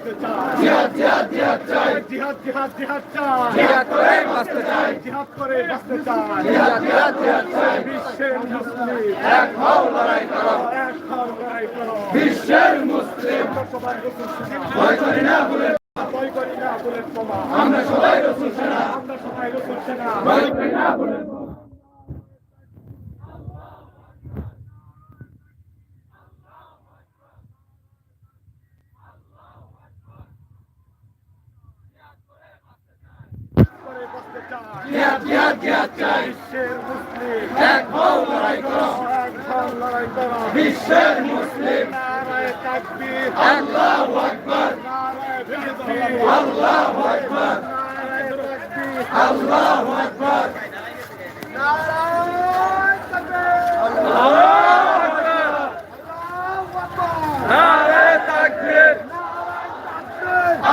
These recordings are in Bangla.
বাঁচতে চাই জিহাদ জিহাদ জিহাদ চাই জিহাদ জিহাদ জিহাদ চাই জিহাদ করে বাঁচতে চাই জিহাদ করে বাঁচতে চাই জিহাদ জিহাদ জিহাদ চাই বিশ্বের মুসলিম এক হও লড়াই করো এক হও লড়াই করো বিশ্বের মুসলিম ভয় করি না বলে ভয় করি না বলে আমরা সবাই রসুল সেনা আমরা সবাই রসুল সেনা ভয় করি না বলে জিহাদ জিহাদ জিহাদ চাই। বিশ্বের মুসলিম। এক হও লড়াই করো। এক হও লড়াই করো। বিশ্বের মুসলিম। নারায় তাকবীর। আল্লাহু আকবার। নারায় তাকবীর। আল্লাহু আকবার। নারায় তাকবীর। আল্লাহু আকবার। নারায় তাকবীর আল্লাহু আকবার আল্লাহু আকবার নারে তাকবীর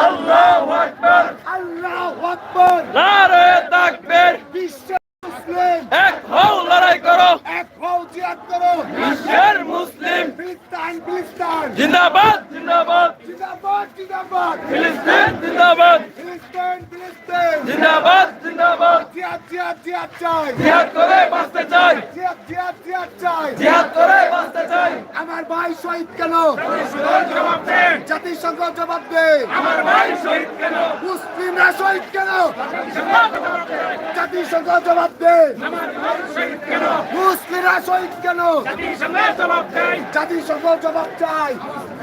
আল্লাহু আকবার আল্লাহু আকবার নারে তাকবীর বিশ্ব মুসলিম এক হও লড়াই করো এক হও জিহাদ করো বিশ্বের মুসলিম ফিলিস্তান ফিলিস্তান জিন্দাবাদ জিন্দাবাদ জিন্দাবাদ জিন্দাবাদ ফিলিস্তিন জিন্দাবাদ ফিলিস্তিন ফিলিস্তিন জিন্দাবাদ জিন্দাবাদ জিহাদ জিহাদ জিহাদ চাই জিহাদ করে বাঁচতে চাই জিহাদ জিহাদ জিহাদ চাই জিহাদ করে বাঁচতে চাই আমার ভাই শহীদ কেন জবাব দেন জাতিসংঘ জবাব দে। মুসলিমরা শহীদ কেন? জাতিসংঘ জবাব দে। মুসলিমরা শহীদ কেন? জাতিসংঘ জবাব চাই।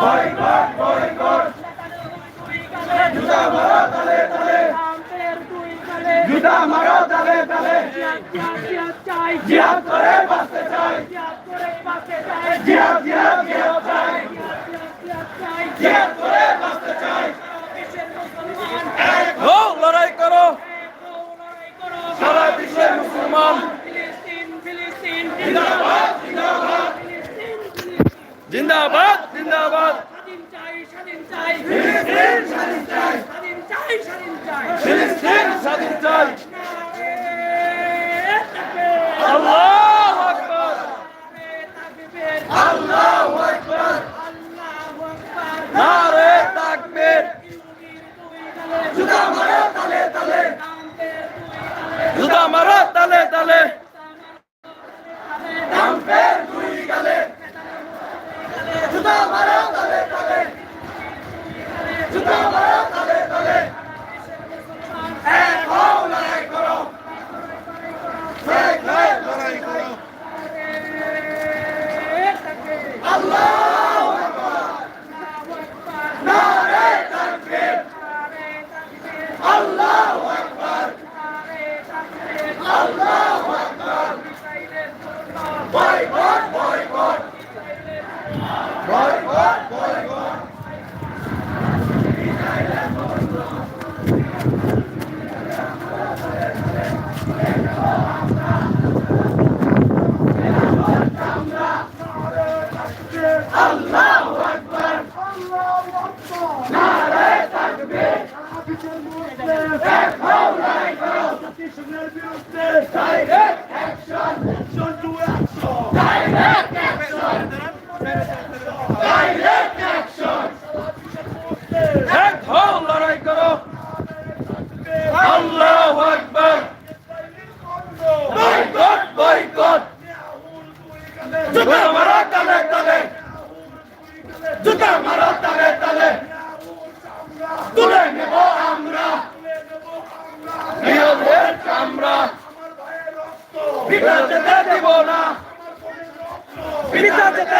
Boycott, boycott! Juta Bharat Ale! জুতা মারো তালে তালে জিয়া করে বাঁচতে চাই। জিয়া জিহাদ জিহাদ চাই। জিহাদ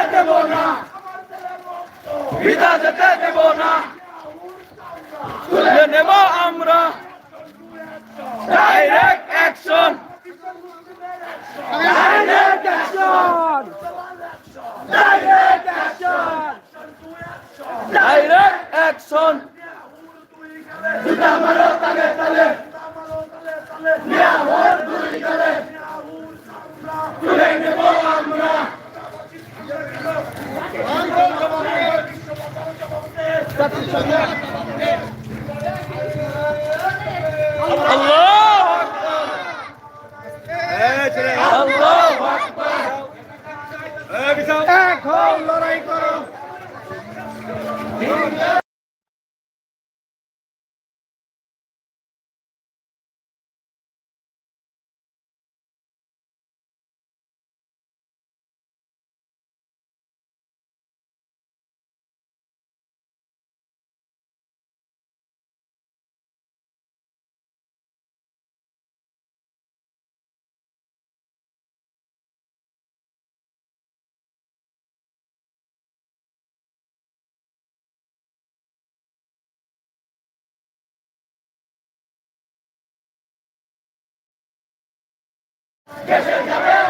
যেতে দেব না বিটা যেতে দেব না তুলে নেব আমরা direct action direct action direct action direct action দুটা মারো তালে তালে নিয়ামত দুই গেলে তুলে নেব আমরা আল্লাহ আল্লাহ এখন লড়াই করো। রক্তে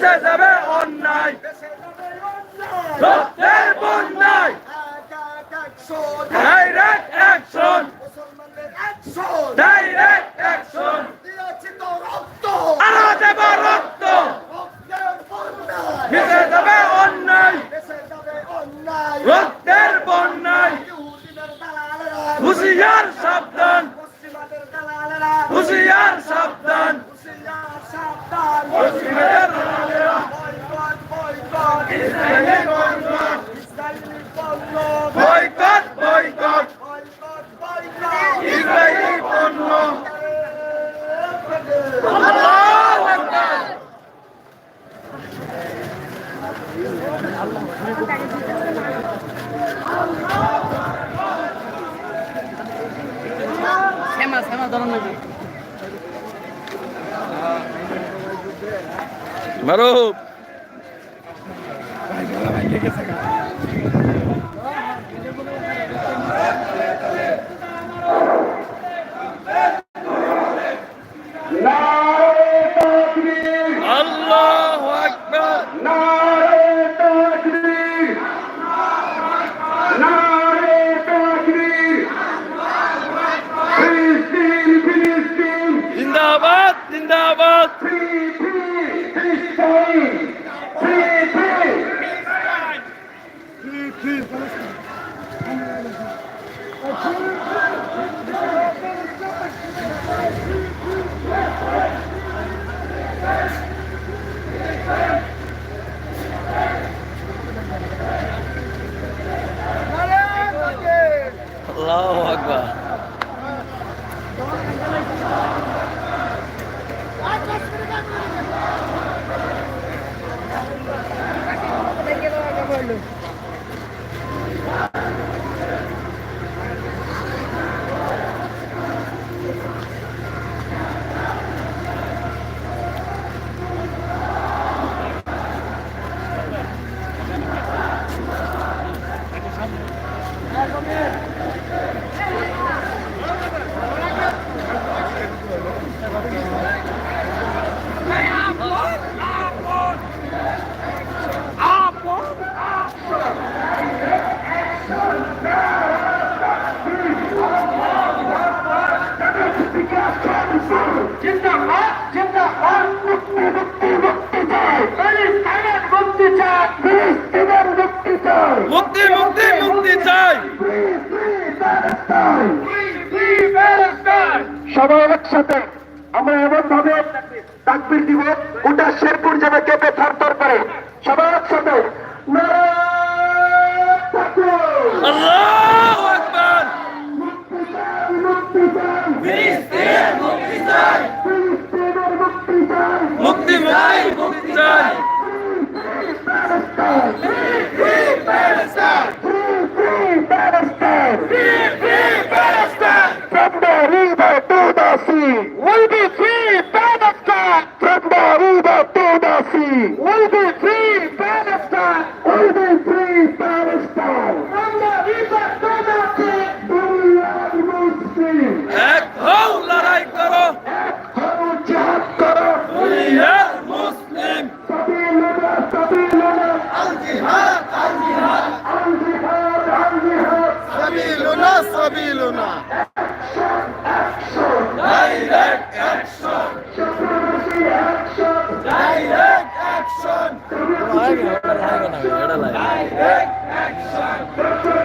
বেঁচে যাবে অন্যায় রক্তের বন্যায় ডাইরেক্ট অ্যাকশন ডাইরেক্ট মারো Ja, komm her! সবাই একসাথে আমরা এমন ভাবে তাকবির দিব ওটা শেরপুর যাবে কেঁপে থারথর করে। সবাই একসাথে! আল্লাহু আকবার মুক্তি চাই, মুক্তি চাই, ফিলিস্তিনের মুক্তি চাই ফিলিস্তিনের মুক্তি চাই, মুক্তি মুক্তি মুক্তি চাই Free, free Palestine! From the river to the sea, we'll be free Palestine! From the river to the Sakra.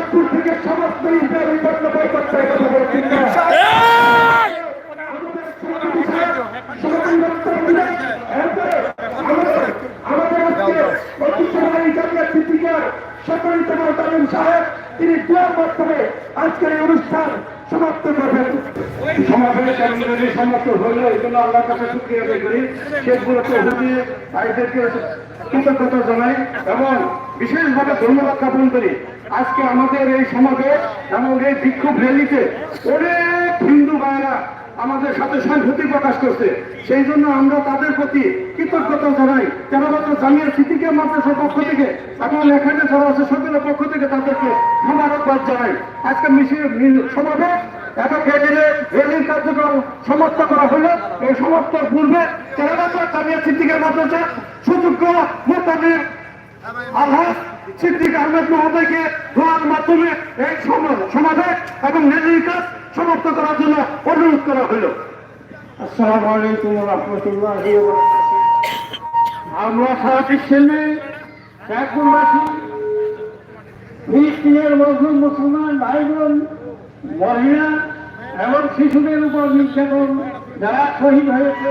Shekhpur থেকে সমস্ত ইসরায়েলি পণ্য কথা বলেছি এই! তিনি দুয়ার মাধ্যমে আজকের এই অনুষ্ঠান সমাপ্ত করবেন। সমাবেশ সমাপ্ত হইল এই জন্য আল্লাহর কাছে শুক্রিয়া আদায় করি। শেষগুলোতে হুদিয়ে ভাইদেরকে কৃতজ্ঞতা জানাই এবং বিশেষভাবে ধন্যবাদ জ্ঞাপন করি। আজকে আমাদের এই সমাবেশ এবং এই বিক্ষোভ র্যালিতে অনেক হিন্দু ভাইরা আমাদের সাথে সংহতি প্রকাশ করছে। সেই জন্য আমরা তাদের প্রতি কৃতজ্ঞতা জানাই। তেরো বছর জামিয়া সিটিকে মাদ্রাসার পক্ষ থেকে এবং এখানে যারা আছে সকলের পক্ষ থেকে তাদেরকে মোবারকবাদ জানাই। আজকে মিছিল সমাবেশ এবং রেলির কার্যক্রম সমাপ্ত করা হলো। এই সমাপ্ত পূর্বে তেরো বছর জামিয়া সিদ্দিকের মাদ্রাসা সুযোগ্য মোতাবেক আলহাজ সিদ্দিক আহমেদ মহোদয়কে দোয়ার মাধ্যমে এই সম- সমাবেশ এবং কাজ সমাপ্ত করার জন্য অনুরোধ করা আসসালামু আলাইকুম আমরা সারা বিশ্বে একবাসী ফিলিস্তিনের মুসলিম, মুসলমান ভাই বোন মহিলা এবং শিশুদের উপর নির্যাতন যারা শহীদ হয়েছে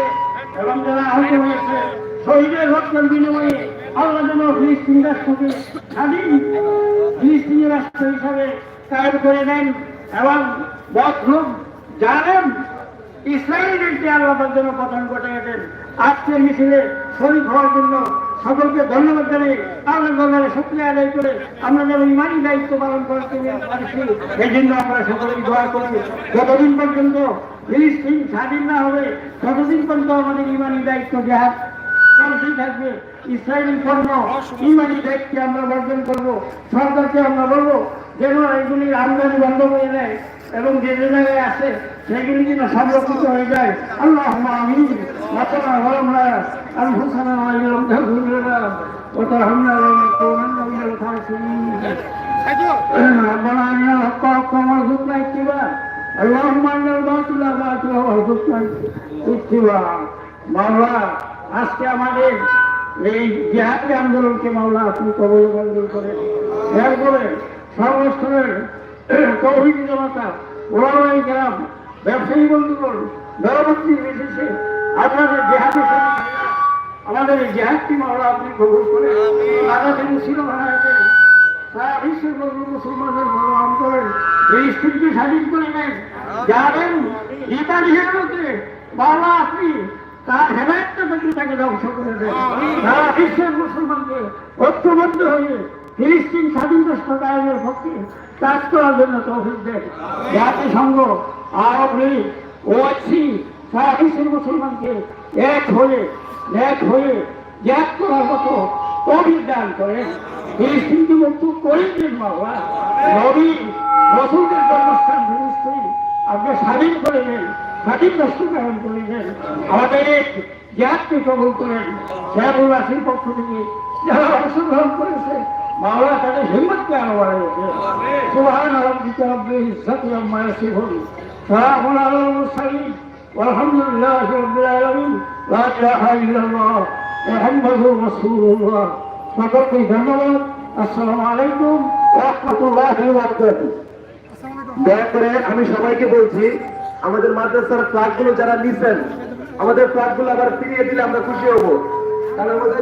এবং যারা আহত হয়েছে, শহীদের রক্তের বিনিময়ে আল্লাহ যেন ফিলিস্তিন রাষ্ট্রকে স্বাধীন ফিলিস্তিনি রাষ্ট্র হিসাবে কায়েম করে দেন এবং মতলব জানেন ইসরায়েলকে আল্লাহর জন্য পতন ঘটিয়ে দেন। আজকের মিছিলে শরীর হওয়ার জন্য সকলকে ধন্যবাদ জানিয়ে আল্লাহ দরবারে শুক্রিয়া আদায় করে আমরা যেন ইমানি দায়িত্ব পালন করতে পারছি এই জন্য আমরা সকলেই দোয়া করি, যতদিন পর্যন্ত ফিলিস্তিন স্বাধীন না হবে, ততদিন পর্যন্ত আমাদের ইমানি দায়িত্ব দেওয়া চলতেই থাকবে ইসরায়েলি পণ্য ইমানি দায়িত্বে আমরা বর্জন করব সরকারকে আমরা বলবো যেন এগুলির আমদানি বন্ধ করে দেয় এবং যে যে জায়গায় আছে সেগুলি যেন সংরক্ষিত হয়ে যায় আল্লাহ আমি মাতানা গরমরা আমি হুসানা আলাইহিম তাহমিরা وترحمنا ونكونن من الخاسرين ربنا إنا الحق حقا وارزقنا اتباعه اللهم أن الباطل باطلا وارزقنا اتباعه মাওলা আজকে আমাদের এই জিহাদি আন্দোলনকে মাওলা আপনি কবল মঞ্জুর করে এরপরে সর্বস্তরের তৌহিদ জনতা ওলামাই গ্রাম ব্যবসায়ী বন্ধুগণ দরবর্তী বিশেষে আপনাদের জেহাদি আমাদের এই জেহাদটি মাওলা আপনি কবুল করে আগামী মুসলিম হয়েছে সারা বিশ্বের মুসলমানদের করেন এই স্ত্রীকে স্বাধীন করে নেন। বাবা আপনি তার হেদায়তটা থেকে তাকে ধ্বংস দেন ঐক্যবদ্ধ হয়ে ফিলিস্তিন স্বাধীন রাষ্ট্র পক্ষে কাজ করার জন্য দেন। জাতিসংঘ, আরব লীগ, ওআইসি, সারা বিশ্বের মুসলমানকে এক হয়ে এক হয়ে ত্যাগ করার মতো অভিযান করেন। ফিলিস্তিনকে মুক্ত করে দিন বাবা নবী রসুলদের জন্মস্থান ফিলিস্তিন। আপনি স্বাধীন করে দেন স্বাধীন রাষ্ট্র করে দেন আমাদের ত্যাগকে কবল করেন। শেখুল আসির পক্ষ থেকে যারা অংশগ্রহণ করেছে, মাওলা তাদের হিম্মতকে আরও বাড়িয়েছে সুবহান রব্বিকা রব্বিল ইজ্জাতি আম্মা ইয়াসিফুন সালামুন আলাল মুরসালিন ওয়ালহামদুলিল্লাহি রব্বিল আলামিন, লা ইলাহা ইল্লাল্লাহ, মুহাম্মাদুর রাসূলুল্লাহ। সকলকে ধন্যবাদ। আসসালামু আলাইকুম ওয়া রাহমাতুল্লাহি ওয়া দয়া করে আমি সবাইকে বলছি, আমাদের মাদ্রাসার ফ্ল্যাগগুলো যারা নিছেন আমাদের ফ্ল্যাটগুলো আবার ফিরিয়ে দিলে আমরা খুশি হব। তাহলে আমাদের